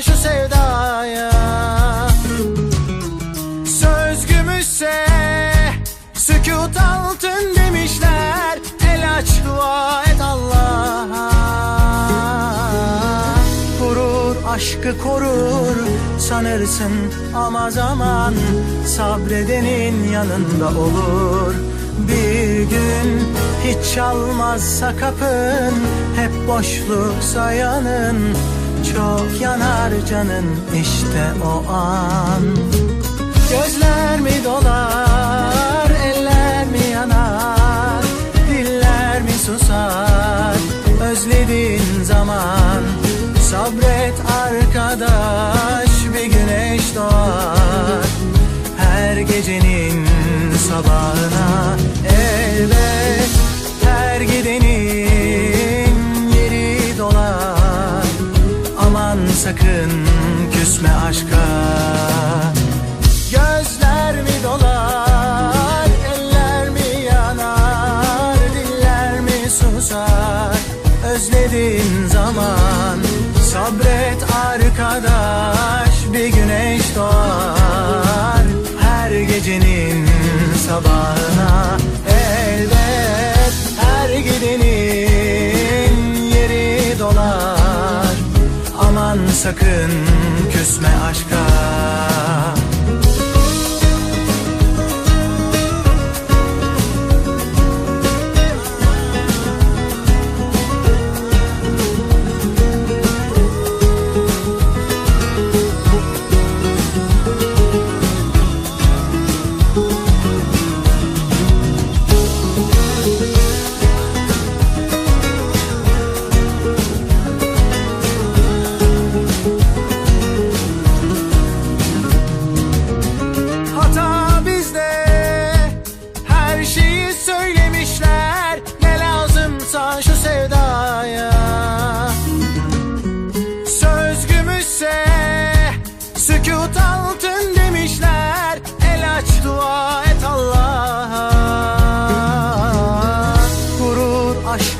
Şu sevdaya. Söz gümüşse Sükut altın demişler El aç dua et Allah'a. Gurur aşkı korur sanırsın ama zaman Sabredenin yanında olur. Bir gün hiç çalmazsa kapın Hep boşluk sayanın çok yanar canın işte o an. Gözler mi dolar, küsme aşka. Gözler mi dolar, eller mi yanar, diller mi susar? Özlediğin zaman sabret arkadaş bir güneş doğar. Her gecenin sabahına sakın küsme aşka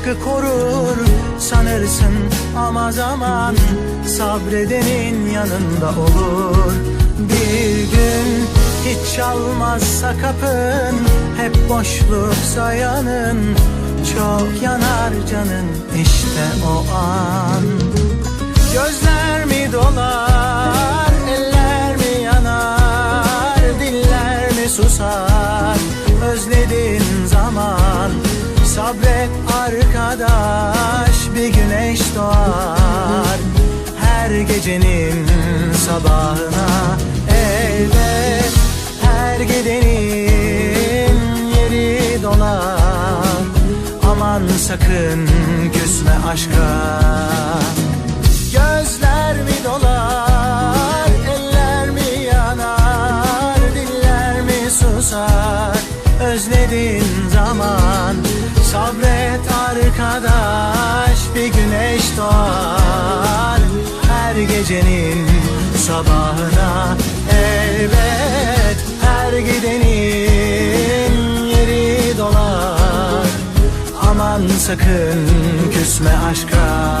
aşkı korur sanırsın. Ama zaman sabredenin yanında olur. Bir gün hiç çalmazsa kapın hep boşluksa yanın çok yanar canın işte o an. Gözler mi dolar gecenin sabahına elbet Her gidenin yeri dolar Aman sakın küsme aşka. Gözler mi dolar, eller mi yanar, diller mi susar? Özlediğin zaman sabret arkadaş bir güneş doğar Her gecenin sabahına elbet her gidenin yeri dolar. Aman sakın küsme aşka